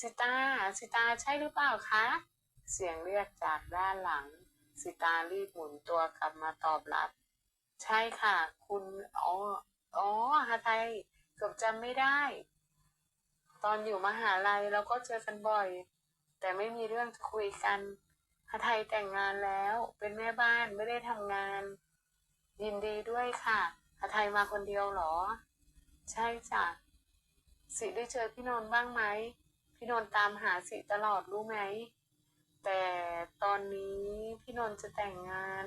สิตาสิตาใช่หรือเปล่าคะ เสียงเรียกจากด้านหลัง สิตารีบหมุนตัวกลับมาตอบรับ ใช่ค่ะ คุณอ๋ออ๋อฮาไทยเกือบจำไม่ได้ ตอนอยู่มหาลัยเราก็เจอกันบ่อย แต่ไม่มีเรื่องจะคุยกันฮาไทยแต่งงานแล้ว เป็นแม่บ้านไม่ได้ทำงาน ยินดีด้วยค่ะฮาไทยมาคนเดียวเหรอ ใช่จ้ะสิได้เจอพี่นนท์บ้างไหม พี่นนท์ตามหาสิตลอดรู้ไหม แต่ตอนนี้พี่นนท์จะแต่งงาน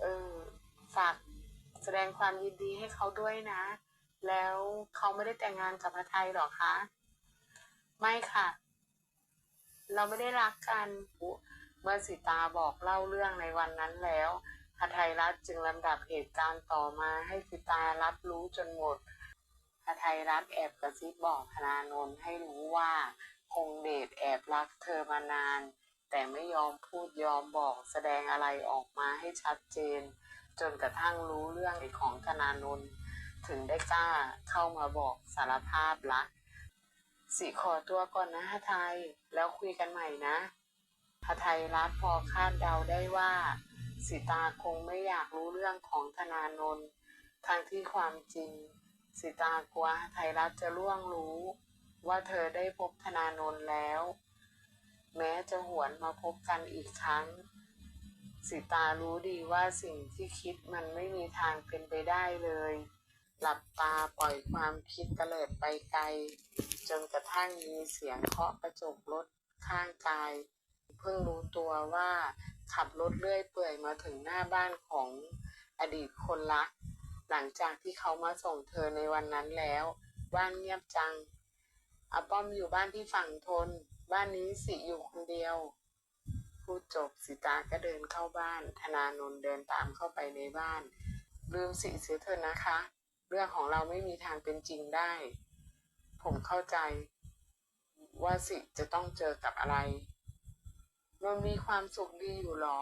เออฝากแสดงความยินดีให้เขาด้วยนะ แล้วเขาไม่ได้แต่งงานกับอาไทยหรอคะ ไม่ค่ะ เราไม่ได้รักกันเมื่อสิตาบอกเล่าเรื่องในวันนั้นแล้วหทัยรัฐจึงลำดับเหตุการณ์ต่อมาให้สิตารับรู้จนหมด หทัยรัฐแอบกระซิบบอกธนานนท์ให้รู้ว่า คงเดชแอบรักเธอมานาน แต่ไม่ยอมพูดยอมบอกแสดงอะไรออกมาให้ชัดเจน จนกระทั่งรู้เรื่องของธนานนท์ถึงได้กล้าเข้ามาบอกสารภาพรักสิขอตัวก่อนนะฮะไทย แล้วคุยกันใหม่นะฮะไทยรัฐพอคาดเดาได้ว่า สิตาคงไม่อยากรู้เรื่องของธนานนท์ทางที่ความจริง สิตากลัวไทยรัฐจะล่วงรู้ว่าเธอได้พบธนานนท์แล้ว แม้จะหวนมาพบกันอีกครั้ง สิตารู้ดีว่าสิ่งที่คิดมันไม่มีทางเป็นไปได้เลย หลับตาปล่อยความคิดเตลิดไปไกล จนกระทั่งมีเสียงเคาะกระจกรถข้างกาย เพิ่งรู้ตัวว่าขับรถเลื่อยเปื่อยมาถึงหน้าบ้านของอดีตคนรัก หลังจากที่เขามาส่งเธอในวันนั้นแล้ว บ้านเงียบจังอาป้อมอยู่บ้านที่ฝั่งทน บ้านนี้สิอยู่คนเดียว พูดจบสิตาก็เดินเข้าบ้าน ธนานนท์เดินตามเข้าไปในบ้าน ลืมสิเสียเถอนะคะ เรื่องของเราไม่มีทางเป็นจริงได้ ผมเข้าใจ ว่าสิจะต้องเจอกับอะไรนนมีความสุขดีอยู่หรอ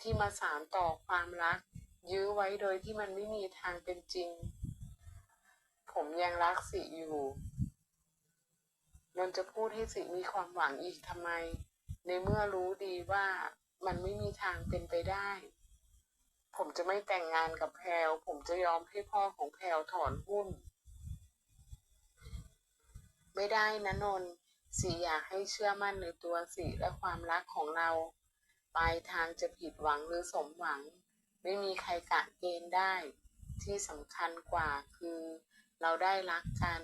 ที่มาสานต่อความรัก ยื้อไว้โดยที่มันไม่มีทางเป็นจริง ผมยังรักสิอยู่นนจะพูดให้สิมีความหวังอีกทำไม ในเมื่อรู้ดีว่ามันไม่มีทางเป็นไปได้ ผมจะไม่แต่งงานกับแพลวผมจะยอมให้พ่อของแพลวถอนหุ้น ไม่ได้นะนนสีอยากให้เชื่อมั่นในตัวสีและความรักของเรา ปลายทางจะผิดหวังหรือสมหวัง ไม่มีใครกะเกณฑ์ได้ ที่สำคัญกว่าคือ เราได้รักกัน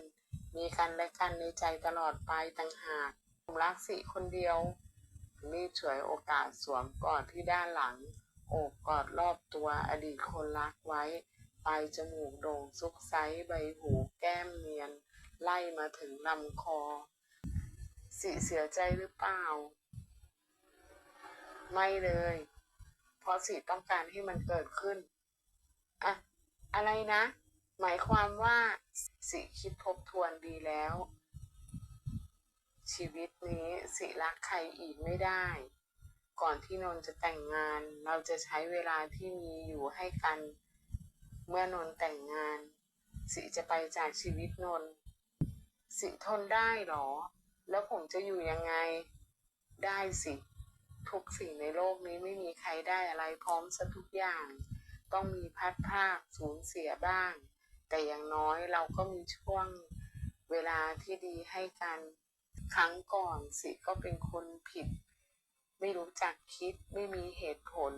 มีกันและกันในใจตลอดไปต่างหากผมรักสิคนเดียวรีบฉวยโอกาสสวมกอดที่ด้านหลัง โอบกอดรอบตัวอดีตคนรักไว้ ปลายจมูกโด่งซุกไซใบหูแก้มเนียน ไล่มาถึงลำคอ สิเสียใจหรือเปล่า ไม่เลย เพราะสิต้องการให้มันเกิดขึ้นอะอะไรนะ หมายความว่าสิคิดทบทวนดีแล้ว ชีวิตนี้สิรักใครอีกไม่ได้ ก่อนที่นนท์จะแต่งงาน เราจะใช้เวลาที่มีอยู่ให้กัน เมื่อนนท์แต่งงานสิจะไปจากชีวิตนนท์สิทนได้หรอ แล้วผมจะอยู่ยังไง ได้สิ ทุกสิ่งในโลกนี้ไม่มีใครได้อะไรพร้อมซะทุกอย่าง ต้องมีพัดภาคสูญเสียบ้าง แต่อย่างน้อยเราก็มีช่วงเวลาที่ดีให้กันครั้งก่อนสิก็เป็นคนผิด ไม่รู้จักคิดไม่มีเหตุผล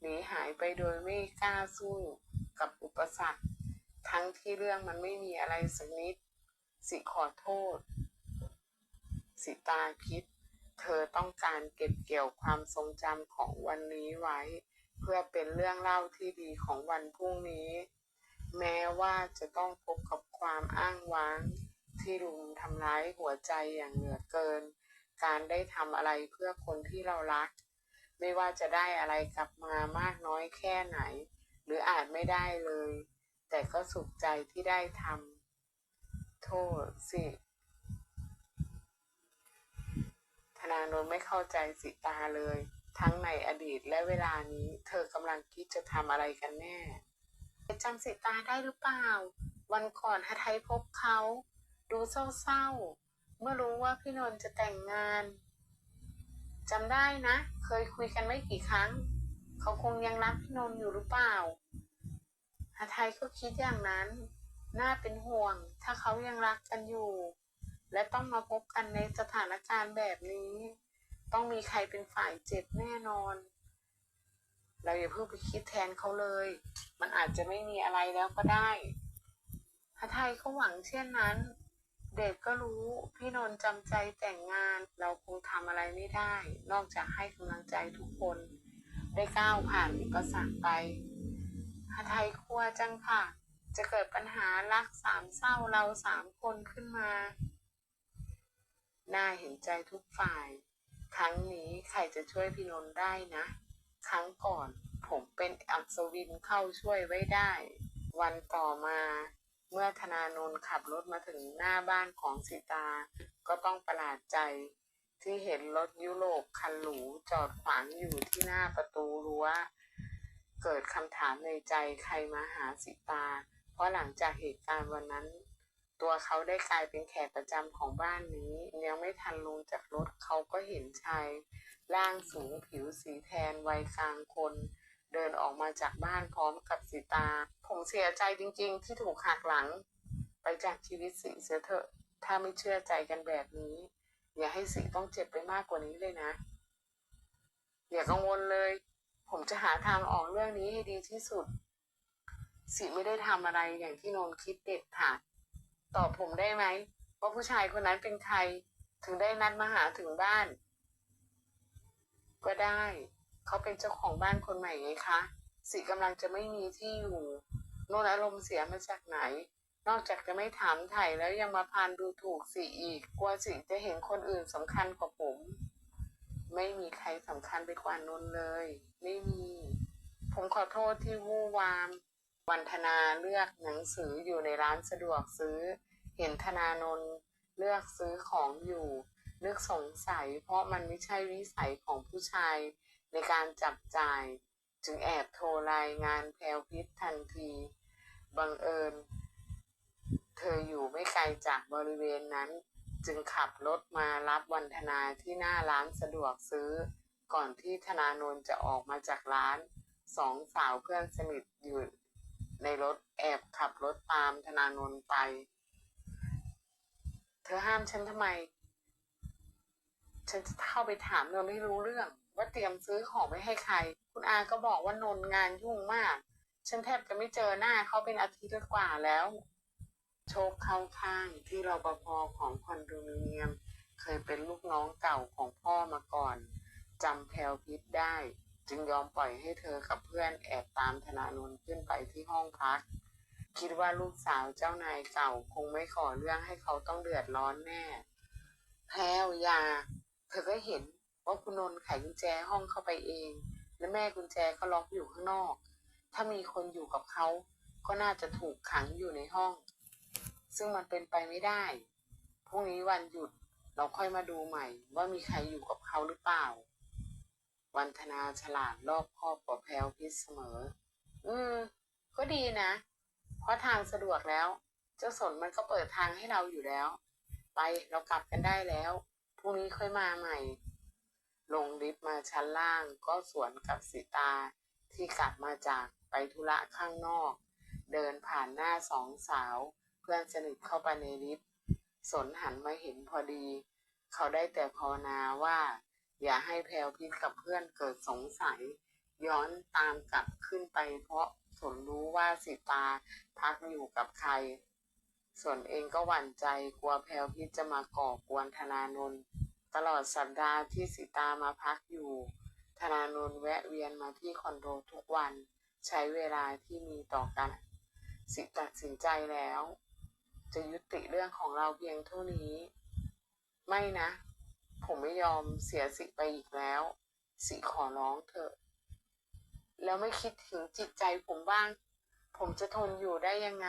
หนีหายไปโดยไม่กล้าสู้กับอุปสรรค ทั้งที่เรื่องมันไม่มีอะไรสักนิด สิขอโทษ สิตาคิด เธอต้องการเก็บเกี่ยวความทรงจำของวันนี้ไว้ เพื่อเป็นเรื่องเล่าที่ดีของวันพรุ่งนี้ แม้ว่าจะต้องพบกับความอ้างว้าง ที่รุมทำร้ายหัวใจอย่างเหลือเกิน การได้ทำอะไรเพื่อคนที่เรารัก ไม่ว่าจะได้อะไรกลับมามากน้อยแค่ไหน หรืออาจไม่ได้เลย แต่ก็สุขใจที่ได้ทำโทษสิ นานนท์ไม่เข้าใจสิตาเลย ทั้งในอดีตและเวลานี้ เธอกำลังคิดจะทำอะไรกันแน่จำสิตาได้หรือเปล่า วันก่อนฮาไทยพบเขา ดูเศร้าๆ เมื่อรู้ว่าพี่นนท์จะแต่งงานจำได้นะ เคยคุยกันไม่กี่ครั้ง เขาคงยังรักพี่นนท์อยู่หรือเปล่าหาไทยก็คิดอย่างนั้น น่าเป็นห่วง ถ้าเขายังรักกันอยู่ และต้องมาพบกันในสถานการณ์แบบนี้ ต้องมีใครเป็นฝ่ายเจ็บแน่นอน เราอย่าเพิ่งไปคิดแทนเขาเลย มันอาจจะไม่มีอะไรแล้วก็ได้หาไทยก็หวังเช่นนั้น เด็กก็รู้พี่นนท์จำใจแต่งงานเราคงทำอะไรไม่ได้ นอกจากให้กำลังใจทุกคน ได้ก้าวผ่านอุปสรรคไปหาไทยกลัวจังค่ะ จะเกิดปัญหารักสามเศร้าเราสามคนขึ้นมา น่าเห็นใจทุกฝ่าย ครั้งนี้ใครจะช่วยพี่นนท์ได้นะ ครั้งก่อนผมเป็นอัศวินเข้าช่วยไว้ได้ วันต่อมา เมื่อธนานนท์ขับรถมาถึงหน้าบ้านของสิตา ก็ต้องประหลาดใจ ที่เห็นรถยุโรปคันหรูจอดขวางอยู่ที่หน้าประตูรั้ว เกิดคำถามในใจใครมาหาสิตา เพราะหลังจากเหตุการณ์วันนั้น ตัวเขาได้กลายเป็นแขกประจำของบ้านนี้ ยังไม่ทันลงจากรถเขาก็เห็นชาย ร่างสูงผิวสีแทนวัยกลางคน เดินออกมาจากบ้านพร้อมกับสีตา ผมเสียใจจริงๆ ที่ถูกหักหลัง ไปจากชีวิตสีเสียเถอะ ถ้าไม่เชื่อใจกันแบบนี้ อย่าให้สีต้องเจ็บไปมากกว่านี้เลยนะ อย่ากังวลเลย ผมจะหาทางออกเรื่องนี้ให้ดีที่สุดสีไม่ได้ทำอะไรอย่างที่นนท์คิดเด็ดขาด ตอบผมได้ไหมว่าผู้ชายคนนั้นเป็นใคร ถึงได้นัดมาหาถึงบ้าน ก็ได้ เขาเป็นเจ้าของบ้านคนใหม่ไงคะสิกำลังจะไม่มีที่อยู่โนนอารมณ์เสียมาจากไหน นอกจากจะไม่ถามไถ่แล้วยังมาพานดูถูกสิอีก กลัวสิจะเห็นคนอื่นสำคัญกว่าผม ไม่มีใครสำคัญไปกว่านนท์เลย ไม่มี ผมขอโทษที่วู่วาม วันธนาเลือกหนังสืออยู่ในร้านสะดวกซื้อ เห็นธนานนเลือกซื้อของอยู่ นึกสงสัย เพราะมันไม่ใช่วิสัยของผู้ชายในการจับจ่าย จึงแอบโทรรายงานแพลวพิษทันที บังเอิญ เธออยู่ไม่ไกลจากบริเวณนั้น จึงขับรถมารับวันธนาที่หน้าร้านสะดวกซื้อ ก่อนที่ธนานนจะออกมาจากร้านสองสาวเพื่อนสนิทอยู่ ในรถแอบขับรถตามธนานนท์ไป เธอห้ามฉันทำไม ฉันจะเข้าไปถามนนท์ให้รู้เรื่อง ว่าเตรียมซื้อของไว้ให้ใคร คุณอาก็บอกว่านนท์งานยุ่งมาก ฉันแทบจะไม่เจอหน้าเขาเป็นอาทิตย์กว่าแล้ว โชคเข้าข้างที่รปภของคอนโดมิเนียม เคยเป็นลูกน้องเก่าของพ่อมาก่อนจำแพลวพิษได้ จึงยอมปล่อยให้เธอกับเพื่อนแอบตามธนานนท์ขึ้นไปที่ห้องพัก คิดว่าลูกสาวเจ้านายเก่าคงไม่ขอเรื่องให้เขาต้องเดือดร้อนแน่แพลวยา เธอก็เห็นว่าคุณนนท์ไขกุญแจห้องเข้าไปเอง และแม่กุญแจก็ล็อกอยู่ข้างนอก ถ้ามีคนอยู่กับเขาก็น่าจะถูกขังอยู่ในห้อง ซึ่งมันเป็นไปไม่ได้พรุ่งนี้วันหยุดเราค่อยมาดูใหม่ว่ามีใครอยู่กับเขาหรือเปล่า วันธนาฉลาดรอบครอบกว่าแพลวพิษเสมอ อืม ก็ดีนะ เพราะทางสะดวกแล้ว เจ้าสนมันก็เปิดทางให้เราอยู่แล้ว ไปเรากลับกันได้แล้วพรุ่งนี้ค่อยมาใหม่ ลงลิฟต์มาชั้นล่างก็สวนกับสีตาที่กลับมาจากไปธุระข้างนอก เดินผ่านหน้าสองสาว เพื่อนสนิทเข้าไปในลิฟต์สนหันมาเห็นพอดี เขาได้แต่ภาวนาว่า อย่าให้แพลวพิษกับเพื่อนเกิดสงสัย ย้อนตามกลับขึ้นไป เพราะสนรู้ว่าสิตาพักอยู่กับใคร ส่วนเองก็หวั่นใจกลัวแพลวพิษจะมาก่อกวนธนานนท์ตลอดสัปดาห์ที่สิตามาพักอยู่ ธนานนท์แวะเวียนมาที่คอนโดทุกวัน ใช้เวลาที่มีต่อกัน สิตัดสินใจแล้ว จะยุติเรื่องของเราเพียงเท่านี้ ไม่นะ ผมไม่ยอมเสียสิไปอีกแล้ว สิขอร้องเถอะ แล้วไม่คิดถึงจิตใจผมบ้าง ผมจะทนอยู่ได้ยังไง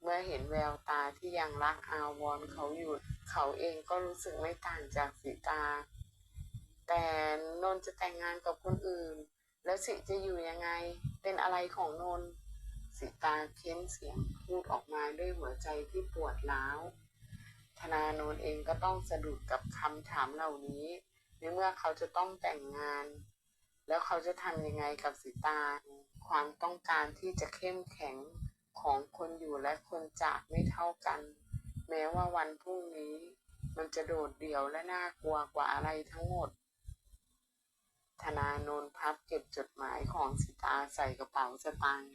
เมื่อเห็นแววตาที่ยังรักอาวรณ์เขาอยู่ เขาเองก็รู้สึกไม่ต่างจากสีตา แต่นนจะแต่งงานกับคนอื่น แล้วสิจะอยู่ยังไง เป็นอะไรของนนสิตาเค้นเสียงพูดออกมาด้วยหัวใจที่ปวดร้าว ธนาโนนเองก็ต้องสะดุดกับคำถามเหล่านี้ในเมื่อเขาจะต้องแต่งงาน แล้วเขาจะทำยังไงกับสีตา ความต้องการที่จะเข้มแข็งของคนอยู่และคนจากไม่เท่ากัน แม้ว่าวันพรุ่งนี้ มันจะโดดเดี่ยวและน่ากลัวกว่าอะไรทั้งหมด ธนาโนนพับเก็บจดหมายของสิตาใส่กระเป๋าสตางค์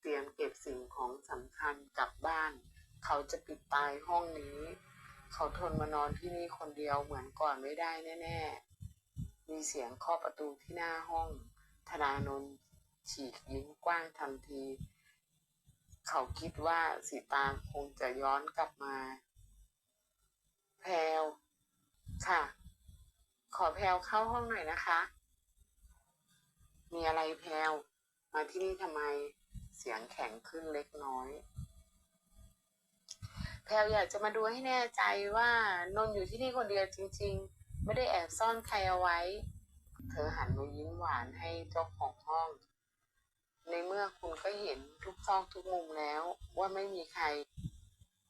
เตรียมเก็บสิ่งของสำคัญกลับบ้าน เขาจะปิดตายห้องนี้ เขาทนมานอนที่นี่คนเดียวเหมือนก่อนไม่ได้แน่ๆ มีเสียงเคาะประตูที่หน้าห้อง ธนาโนนฉีกยิ้มกว้างทันที เขาคิดว่าสีตางคงจะย้อนกลับมา แพลวค่ะ ขอแพลวเข้าห้องหน่อยนะคะ มีอะไรแพลวมาที่นี่ทำไม เสียงแข็งขึ้นเล็กน้อย แพลอยากจะมาดูให้แน่ใจว่านนท์อยู่ที่นี่คนเดียวจริง ๆ ไม่ได้แอบซ่อนใครเอาไว้ เธอหันมายิ้มหวานให้เจ้าของห้อง ในเมื่อคุณก็เห็นทุกซอกทุกมุมแล้ว ว่าไม่มีใคร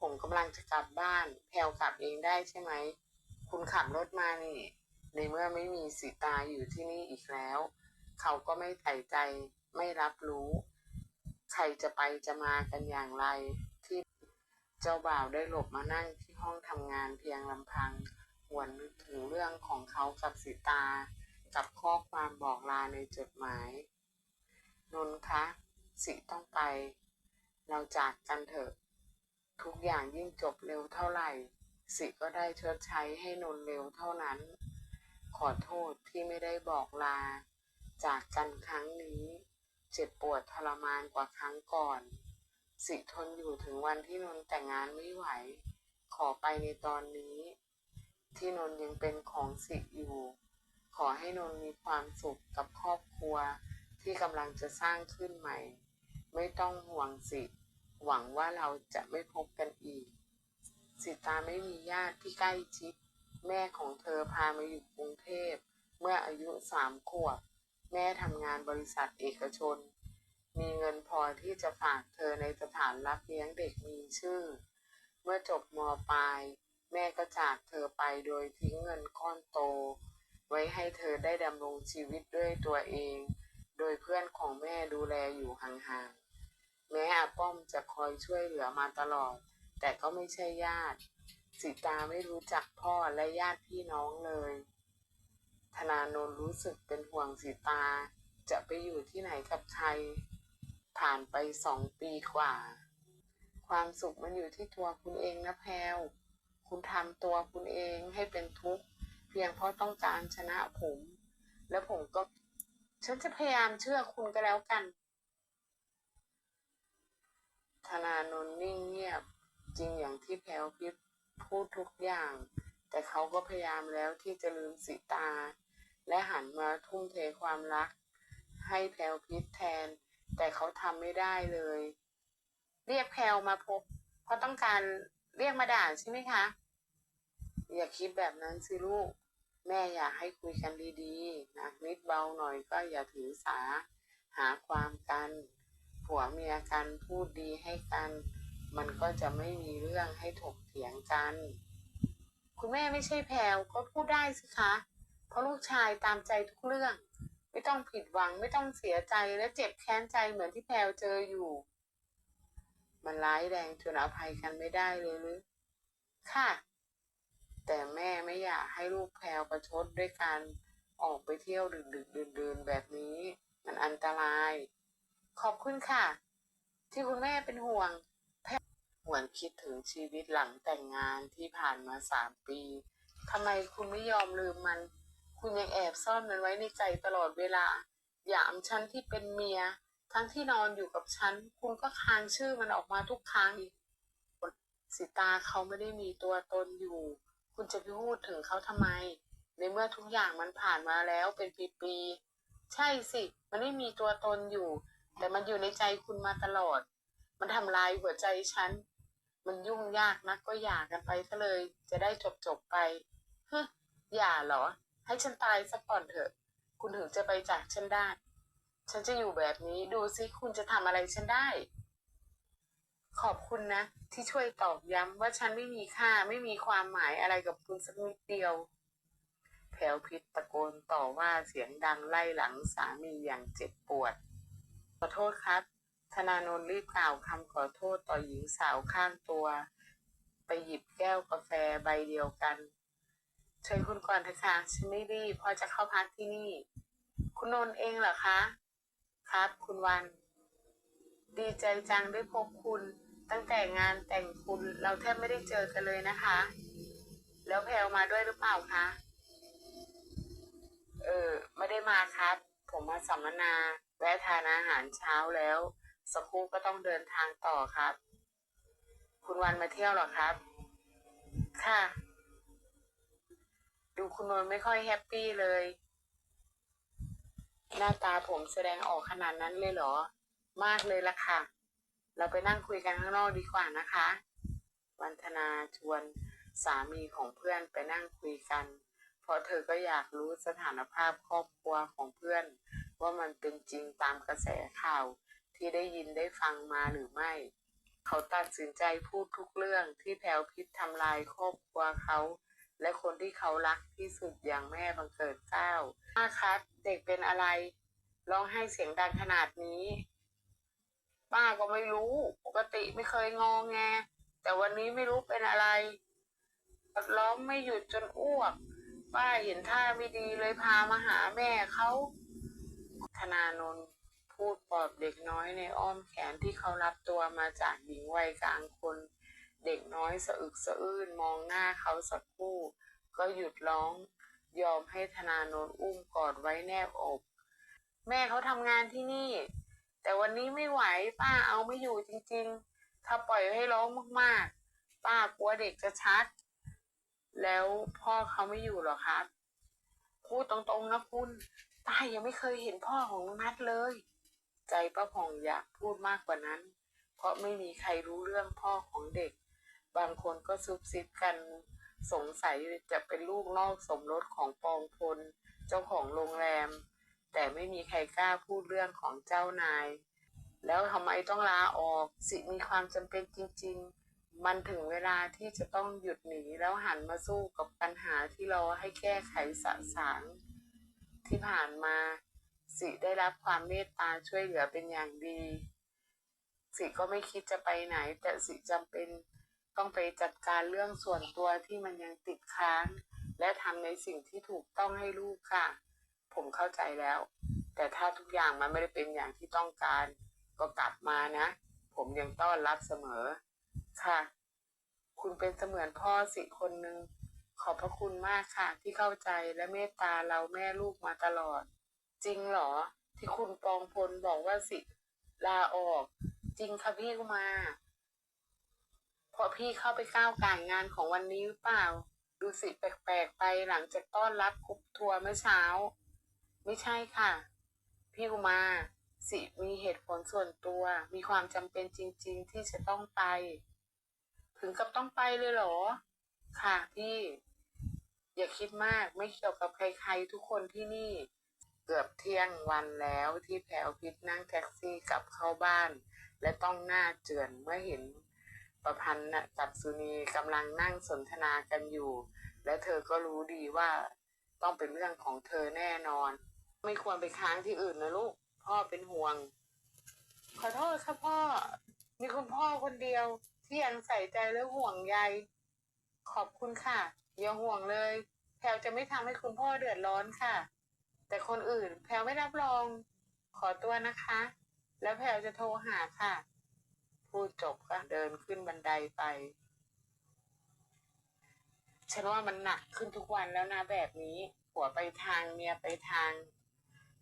ผมกำลังจะกลับบ้าน แพลกลับเองได้ใช่ไหม คุณขับรถมานี่ ในเมื่อไม่มีสีตาอยู่ที่นี่อีกแล้ว เขาก็ไม่ใส่ใจ ไม่รับรู้ ใครจะไปจะมากันอย่างไร เจ้าบ่าวได้หลบมานั่งที่ห้องทำงานเพียงลำพังหวนนึกถึงเรื่องของเขากับสีตา กับข้อความบอกลาในจดหมาย นนท์คะ สิต้องไป เราจากกันเถอะ ทุกอย่างยิ่งจบเร็วเท่าไหร่ สิก็ได้ชดใช้ให้นนท์เร็วเท่านั้น ขอโทษที่ไม่ได้บอกลา จากกันครั้งนี้ เจ็บปวดทรมานกว่าครั้งก่อน สิทนอยู่ถึงวันที่นนท์แต่งงานไม่ไหว ขอไปในตอนนี้ ที่นนท์ยังเป็นของสิอยู่ ขอให้นนท์มีความสุขกับครอบครัวที่กำลังจะสร้างขึ้นใหม่ ไม่ต้องห่วงสิหวังว่าเราจะไม่พบกันอีก สิตาไม่มีญาติที่ใกล้ชิด แม่ของเธอพามาอยู่กรุงเทพ เมื่ออายุสามขวบ แม่ทำงานบริษัทเอกชน มีเงินพอที่จะฝากเธอในสถานรับเลี้ยงเด็กมีชื่อ เมื่อจบมปลาย แม่ก็จากเธอไปโดยทิ้งเงินก้อนโต ไว้ให้เธอได้ดำรงชีวิตด้วยตัวเอง โดยเพื่อนของแม่ดูแลอยู่ห่างๆ แม้อาป้อมจะคอยช่วยเหลือมาตลอด แต่ก็ไม่ใช่ญาติสีตาไม่รู้จักพ่อและญาติพี่น้องเลยธนาโนนรู้สึกเป็นห่วงสีตา จะไปอยู่ที่ไหนกับใคร ผ่านไปสองปีกว่า ความสุขมันอยู่ที่ตัวคุณเองนะแพลวคุณทำตัวคุณเองให้เป็นทุกข์ เพียงเพราะต้องการชนะผม แล้วผมก็ ฉันจะพยายามเชื่อคุณก็แล้วกันธนานนนิ่งเงียบ จริงอย่างที่แพลวพิษพูดทุกอย่าง แต่เขาก็พยายามแล้วที่จะลืมสีตา และหันมาทุ่มเทความรัก ให้แพลวพิษแทน แต่เขาทำไม่ได้เลย เรียกแพลวมาพบ เพราะต้องการเรียกมาด่าใช่ไหมคะ อย่าคิดแบบนั้นสิลูก แม่อยากให้คุยกันดีๆนะนิดเบาหน่อยก็อย่าถือสา หาความกัน ผัวเมียกันพูดดีให้กัน มันก็จะไม่มีเรื่องให้ถกเถียงกัน คุณแม่ไม่ใช่แพลวก็พูดได้สิคะ เพราะลูกชายตามใจทุกเรื่อง ไม่ต้องผิดหวังไม่ต้องเสียใจและเจ็บแค้นใจเหมือนที่แพลวเจออยู่ มันร้ายแรงจนอภัยกันไม่ได้เลยหรือค่ะ แต่แม่ไม่อยากให้ลูกแพลวประชดด้วยการออกไปเที่ยวดึกดึกๆดื่นแบบนี้ มันอันตราย ขอบคุณค่ะ ที่คุณแม่เป็นห่วงแพลหวนคิดถึงชีวิตหลังแต่งงานที่ผ่านมาสามปีทำไมคุณไม่ยอมลืมมัน คุณยังแอบซ่อนมันไว้ในใจตลอดเวลา หยามฉันที่เป็นเมีย ทั้งที่นอนอยู่กับฉัน คุณก็ค้างชื่อมันออกมาทุกครั้งอีกสิตาเขาไม่ได้มีตัวตนอยู่ คุณจะพูดถึงเขาทำไม ในเมื่อทุกอย่างมันผ่านมาแล้วเป็นปีๆ ใช่สิ มันไม่มีตัวตนอยู่ แต่มันอยู่ในใจคุณมาตลอด มันทำลายหัวใจฉัน มันยุ่งยากนักก็หย่ากันไปซะเลย จะได้จบจบไปฮึอย่าเหรอ ให้ฉันตายสักก่อนเถอะ คุณถึงจะไปจากฉันได้ ฉันจะอยู่แบบนี้ดูซิคุณจะทำอะไรฉันได้ ขอบคุณนะ ที่ช่วยตอกย้ำว่าฉันไม่มีค่าไม่มีความหมายอะไรกับคุณสักนิดเดียวแผวพิษตะโกนต่อว่าเสียงดังไล่หลังสามีอย่างเจ็บปวด ขอโทษครับ ธนานนรีบกล่าวคำขอโทษต่อหญิงสาวข้างตัว ไปหยิบแก้วกาแฟใบเดียวกัน เชิญคุณก่อนเถอะค่ะฉันไม่รีบพอจะเข้าพักที่นี่ คุณนนท์เองเหรอคะ ครับ คุณวัน ดีใจจังได้พบคุณ ตั้งแต่งานแต่งคุณเราแทบไม่ได้เจอกันเลยนะคะ แล้วแพลวมาด้วยหรือเปล่าคะ เออ ไม่ได้มาครับ ผมมาสัมมนาแวะทานอาหารเช้าแล้ว สักครู่ก็ต้องเดินทางต่อครับ คุณวันมาเที่ยวหรอครับ ค่ะ ดูคุณนนท์ไม่ค่อยแฮปปี้เลย หน้าตาผมแสดงออกขนาดนั้นเลยเหรอ มากเลยละค่ะ เราไปนั่งคุยกันข้างนอกดีกว่านะคะ วันธนาชวนสามีของเพื่อนไปนั่งคุยกัน เพราะเธอก็อยากรู้สถานภาพครอบครัวของเพื่อน ว่ามันเป็นจริงตามกระแสข่าวที่ได้ยินได้ฟังมาหรือไม่ เขาตัดสินใจพูดทุกเรื่องที่แพลวพิษทำลายครอบครัวเขา และคนที่เขารักที่สุดอย่างแม่บังเกิดเก้าป้าคะเด็กเป็นอะไรร้องไห้เสียงดังขนาดนี้ ป้าก็ไม่รู้ ปกติไม่เคยงองแง แต่วันนี้ไม่รู้เป็นอะไรร้องไม่หยุดจนอ้วก ป้าเห็นท่าไม่ดีเลยพามาหาแม่เขาธนานนท์พูดปลอบเด็กน้อยในอ้อมแขนที่เขารับตัวมาจากหญิงวัยกลางคน เด็กน้อยสะอึกสะอื้นมองหน้าเขาสักครู่ ก็หยุดร้อง ยอมให้ธนาโนนอุ้มกอดไว้แนบอกแม่เขาทำงานที่นี่ แต่วันนี้ไม่ไหวป้าเอาไม่อยู่จริง ๆ ถ้าปล่อยให้ร้องมากๆ ป้ากลัวเด็กจะชัก แล้วพ่อเขาไม่อยู่หรอครับพูดตรงๆนะคุณป้ายังไม่เคยเห็นพ่อของน้องนัดเลย ใจป้าผ่องอยากพูดมากกว่านั้น เพราะไม่มีใครรู้เรื่องพ่อของเด็ก บางคนก็ซุบซิบกันสงสัยจะเป็นลูกนอกสมรสของปองพล เจ้าของโรงแรม แต่ไม่มีใครกล้าพูดเรื่องของเจ้านาย แล้วทำไมต้องลาออก สิมีความจำเป็นจริง ๆ มันถึงเวลาที่จะต้องหยุดหนีแล้วหันมาสู้กับปัญหาที่รอให้แก้ไขสะสางที่ผ่านมา สิได้รับความเมตตาช่วยเหลือเป็นอย่างดี สิก็ไม่คิดจะไปไหน แต่สิจำเป็น ต้องไปจัดการเรื่องส่วนตัวที่มันยังติดค้าง และทำในสิ่งที่ถูกต้องให้ลูกค่ะ ผมเข้าใจแล้ว แต่ถ้าทุกอย่างมันไม่ได้เป็นอย่างที่ต้องการ ก็กลับมานะ ผมยังต้อนรับเสมอ ค่ะ คุณเป็นเสมือนพ่อสิคนหนึ่งขอบพระคุณมากค่ะ ที่เข้าใจและเมตตาเราแม่ลูกมาตลอด จริงเหรอ ที่คุณปองพลบอกว่าสิลาออก จริงค่ะพี่กุมา เพราะพี่เข้าไปก้าวก่ายงานของวันนี้หรือเปล่า ดูสิแปลกๆไปหลังจากต้อนรับกรุ๊ปทัวร์เมื่อเช้า ไม่ใช่ค่ะ พี่กุมา สิมีเหตุผลส่วนตัว มีความจำเป็นจริง ๆ ที่จะต้องไป ถึงกับต้องไปเลยเหรอ ค่ะพี่ อย่าคิดมากไม่เกี่ยวกับใครๆทุกคนที่นี่เกือบเที่ยงวันแล้วที่แพลวพิษนั่งแท็กซี่กลับเข้าบ้าน และต้องหน้าเจือนเมื่อเห็น ประพันธ์กับสุนีกำลังนั่งสนทนากันอยู่ และเธอก็รู้ดีว่าต้องเป็นเรื่องของเธอแน่นอน ไม่ควรไปค้างที่อื่นนะลูก พ่อเป็นห่วง ขอโทษค่ะพ่อ มีคุณพ่อคนเดียวที่ยังใส่ใจและห่วงใย ขอบคุณค่ะ อย่าห่วงเลย แพลวจะไม่ทำให้คุณพ่อเดือดร้อนค่ะ แต่คนอื่นแพลวไม่รับรอง ขอตัวนะคะ แล้วแพลวจะโทรหาค่ะ พูดจบก็เดินขึ้นบันไดไป ฉันว่ามันหนักขึ้นทุกวันแล้วนะแบบนี้ผัวไปทางเมียไปทาง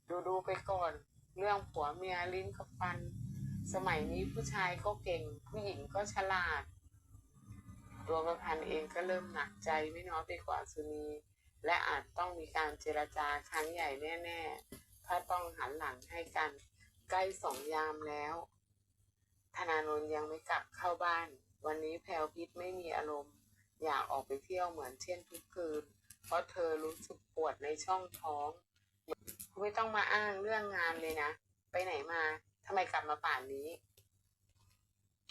ดูดูๆไปก่อน เรื่องผัวเมียลิ้นกับฟัน สมัยนี้ผู้ชายก็เก่ง ผู้หญิงก็ฉลาด ตัวประพันธ์เองก็เริ่มหนักใจไม่น้อยไปกว่าสุนีและอาจต้องมีการเจรจาครั้งใหญ่แน่ ๆ ถ้าต้องหันหลังให้กัน ใกล้สองยามแล้ว ธนานนท์ยังไม่กลับเข้าบ้าน วันนี้แพลวพิษไม่มีอารมณ์ อยากออกไปเที่ยวเหมือนเช่นทุกคืน เพราะเธอรู้สึกปวดในช่องท้อง ไม่ต้องมาอ้างเรื่องงานเลยนะ ไปไหนมาทำไมกลับมาป่านนี้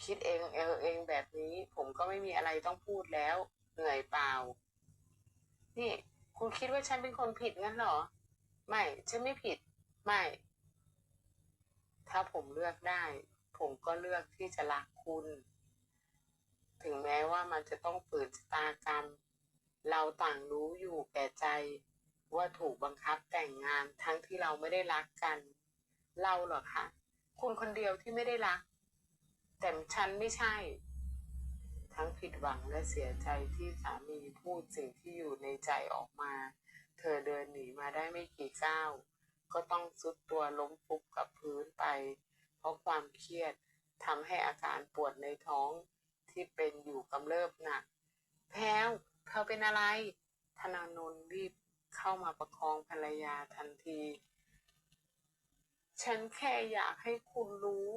คิดเองเออเองแบบนี้ ผมก็ไม่มีอะไรต้องพูดแล้ว เหนื่อยเปล่า นี่ คุณคิดว่าฉันเป็นคนผิดงั้นหรอ ไม่ ฉันไม่ผิด ไม่ ถ้าผมเลือกได้ ผมก็เลือกที่จะรักคุณ ถึงแม้ว่ามันจะต้องฝืนชะตากรรม เราต่างรู้อยู่แก่ใจ ว่าถูกบังคับแต่งงานทั้งที่เราไม่ได้รักกัน เราเหรอคะคุณคนเดียวที่ไม่ได้รัก แต่ฉันไม่ใช่ ทั้งผิดหวังและเสียใจที่สามีพูดสิ่งที่อยู่ในใจออกมา เธอเดินหนีมาได้ไม่กี่ก้าวก็ต้องซุดตัวล้มฟุบกับพื้นไป เพราะความเครียดทำให้อาการปวดในท้องที่เป็นอยู่กำเริบหนัก แพลวเธอเป็นอะไร ธนานนท์รีบเข้ามาประคองภรรยาทันที ฉันแค่อยากให้คุณรู้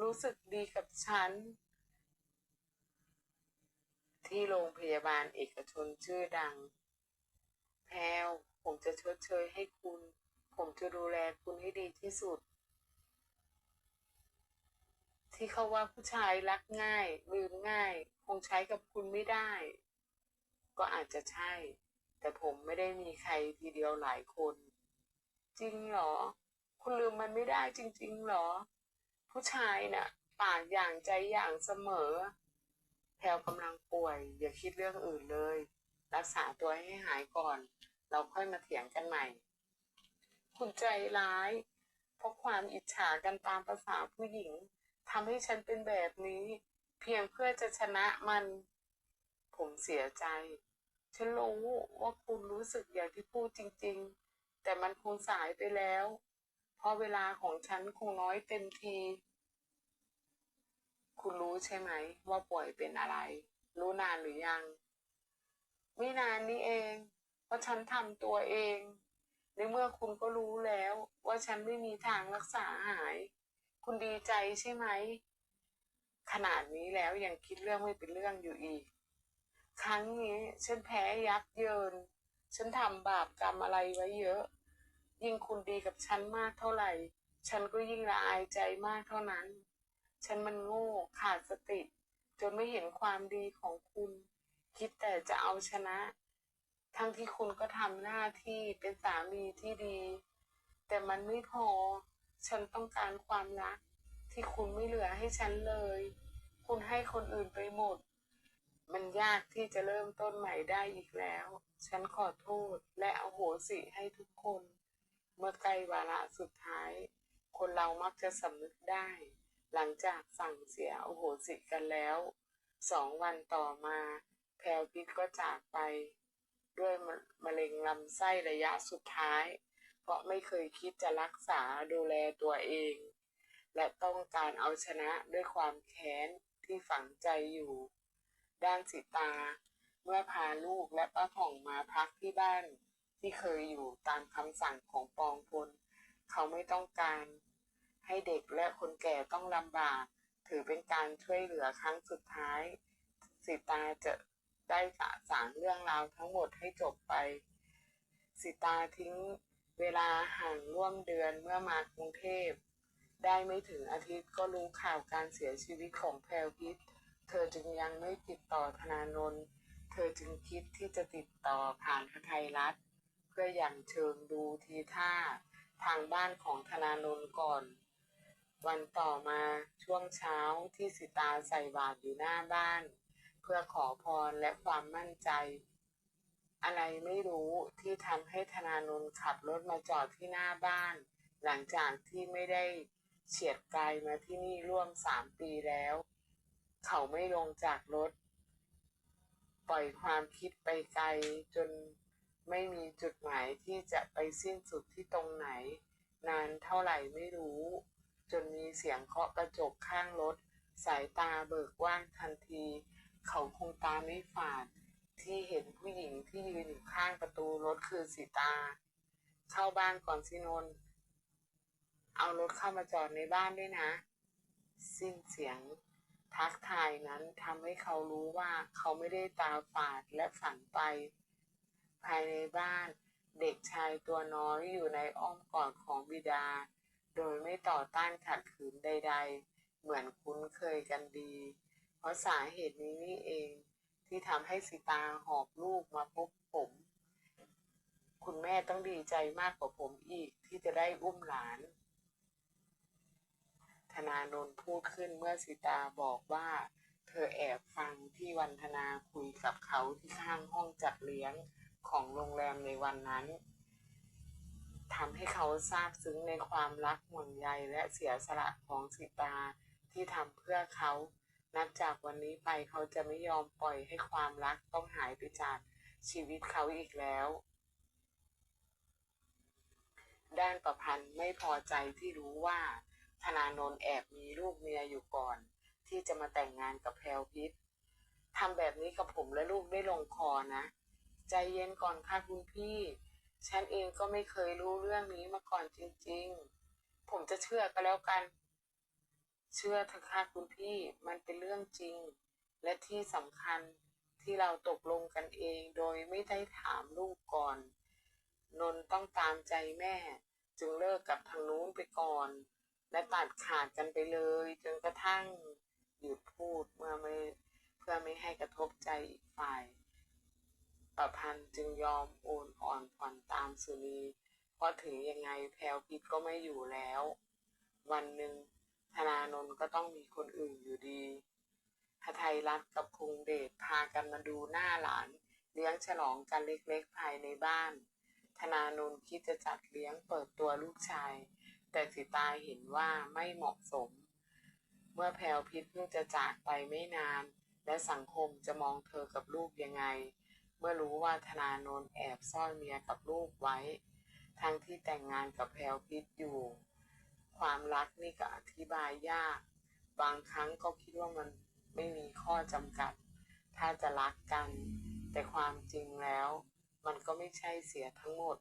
รู้สึกดีกับฉัน ที่โรงพยาบาลเอกชนชื่อดัง แพลวผมจะชดเชยให้คุณ ผมจะดูแลคุณให้ดีที่สุด ที่เขาว่าผู้ชายรักง่าย ลืมง่าย คงใช้กับคุณไม่ได้ ก็อาจจะใช่ แต่ผมไม่ได้มีใครทีเดียวหลายคน จริงเหรอ คุณลืมมันไม่ได้จริงๆเหรอ ผู้ชายน่ะปากอย่างใจอย่างเสมอแพลวกำลังป่วย อย่าคิดเรื่องอื่นเลย รักษาตัวให้หายก่อน เราค่อยมาเถียงกันใหม่ คุณใจร้าย เพราะความอิจฉากันตามภาษาผู้หญิง ทำให้ฉันเป็นแบบนี้ เพียงเพื่อจะชนะมัน ผมเสียใจ ฉันรู้ว่าคุณรู้สึกอย่างที่พูดจริง ๆ แต่มันคงสายไปแล้ว เพราะเวลาของฉันคงน้อยเต็มที คุณรู้ใช่ไหม ว่าป่วยเป็นอะไร รู้นานหรือยัง ไม่นานนี้เอง เพราะฉันทำตัวเองในเมื่อคุณก็รู้แล้วว่าฉันไม่มีทางรักษาหาย คุณดีใจใช่ไหม ขนาดนี้แล้วยังคิดเรื่องไม่เป็นเรื่องอยู่อีก ครั้งนี้ฉันแพ้ยับเยิน ฉันทำบาปกรรมอะไรไว้เยอะ ยิ่งคุณดีกับฉันมากเท่าไหร่ ฉันก็ยิ่งละอายใจมากเท่านั้น ฉันมันโง่ขาดสติ จนไม่เห็นความดีของคุณ คิดแต่จะเอาชนะ ทั้งที่คุณก็ทำหน้าที่เป็นสามีที่ดี แต่มันไม่พอ ฉันต้องการความรัก ที่คุณไม่เหลือให้ฉันเลย คุณให้คนอื่นไปหมด มันยากที่จะเริ่มต้นใหม่ได้อีกแล้ว ฉันขอโทษและอโหสิให้ทุกคน เมื่อใกล้วาระสุดท้าย คนเรามักจะสำนึกได้ หลังจากสั่งเสียอโหสิกันแล้ว สองวันต่อมา แพลวพิษก็จากไป ด้วยมะมะเร็งลำไส้ระยะสุดท้าย เพราะไม่เคยคิดจะรักษาดูแลตัวเอง และต้องการเอาชนะด้วยความแค้นที่ฝังใจอยู่ ด้านสิตา เมื่อพาลูกและป้าผ่องมาพักที่บ้านที่เคยอยู่ตามคำสั่งของปองพล เขาไม่ต้องการ ให้เด็กและคนแก่ต้องลำบาก ถือเป็นการช่วยเหลือครั้งสุดท้าย สิตาจะได้สะสางเรื่องราวทั้งหมดให้จบไป สิตาทิ้ง เวลาห่างร่วมเดือนเมื่อมากรุงเทพ ได้ไม่ถึงอาทิตย์ก็รู้ข่าวการเสียชีวิตของแพลวพิษเธอจึงยังไม่ติดต่อธนานนท์เธอจึงคิดที่จะติดต่อผ่านไทยรัฐ เพื่ออย่างเชิงดูทีท่าทางบ้านของธนานนท์ก่อน วันต่อมาช่วงเช้าที่สิตาใส่บาตรอยู่หน้าบ้าน เพื่อขอพรและความมั่นใจ อะไรไม่รู้ที่ทำให้ธนานนท์ขับรถมาจอดที่หน้าบ้าน หลังจากที่ไม่ได้เฉียดไกลมาที่นี่ร่วมสามปีแล้ว เขาไม่ลงจากรถ ปล่อยความคิดไปไกลจนไม่มีจุดหมายที่จะไปสิ้นสุดที่ตรงไหน นานเท่าไหร่ไม่รู้ จนมีเสียงเคาะกระจกข้างรถ สายตาเบิกว้างทันที เขาคงตาไม่ฝาด ที่เห็นผู้หญิงที่ยืนอยู่ข้างประตูรถคือสีตา เข้าบ้านก่อนสินนเอารถเข้ามาจอดในบ้านด้วยนะ สิ้นเสียงทักทายนั้นทำให้เขารู้ว่าเขาไม่ได้ตาฝาดและฝันไป ภายในบ้านเด็กชายตัวน้อยอยู่ในอ้อมกอดของบิดา โดยไม่ต่อต้านขัดขืนใด ๆ เหมือนคุ้นเคยกันดี เพราะสาเหตุนี้นี่เอง ที่ทำให้สิตาหอบลูกมาพบผม คุณแม่ต้องดีใจมากกว่าผมอีกที่จะได้อุ้มหลาน ธนานนท์พูดขึ้นเมื่อสิตาบอกว่า เธอแอบฟังที่วันธนาคุยกับเขาที่ข้างห้องจัดเลี้ยงของโรงแรมในวันนั้นทำให้เขาซาบซึ้งในความรักห่วงใยและเสียสละของสิตาที่ทำเพื่อเขา นับจากวันนี้ไปเขาจะไม่ยอมปล่อยให้ความรักต้องหายไปจากชีวิตเขาอีกแล้ว ด้านประพันธ์ไม่พอใจที่รู้ว่า ธนานนท์แอบมีลูกเมียอยู่ก่อน ที่จะมาแต่งงานกับแพลวพิษทำแบบนี้กับผมและลูกได้ลงคอนะ ใจเย็นก่อนค่ะคุณพี่ ฉันเองก็ไม่เคยรู้เรื่องนี้มาก่อนจริง ๆ ผมจะเชื่อก็แล้วกัน เชื่อเถอะค่ะคุณพี่มันเป็นเรื่องจริง และที่สำคัญที่เราตกลงกันเองโดยไม่ได้ถามลูกก่อน นนท์ต้องตามใจแม่ จึงเลิกกับทางนู้นไปก่อน และตัดขาดกันไปเลย จนกระทั่งหยุดพูดเมื่อไม่เพื่อไม่ให้กระทบใจอีกฝ่าย ประพันธ์จึงยอมโอนอ่อนผ่อนตามสุนีเพราะถึงยังไงแพลวพิษก็ไม่อยู่แล้ว วันหนึ่ง ธนานนท์ก็ต้องมีคนอื่นอยู่ดีพไทยรัฐกับพงเดชพากันมาดูหน้าหลาน เลี้ยงฉลองกันเล็กๆภายในบ้าน ธนานนท์คิดจะจัดเลี้ยงเปิดตัวลูกชาย แต่สิตาเห็นว่าไม่เหมาะสม เมื่อแพลวพิษเพิ่งจะจากไปไม่นาน และสังคมจะมองเธอกับลูกยังไง เมื่อรู้ว่าธนานนท์แอบซ่อนเมียกับลูกไว้ ทั้งที่แต่งงานกับแพลวพิษอยู่ ความรักนี่ก็อธิบายยาก บางครั้งก็คิดว่ามันไม่มีข้อจำกัด ถ้าจะรักกัน แต่ความจริงแล้ว มันก็ไม่ใช่เสียทั้งหมด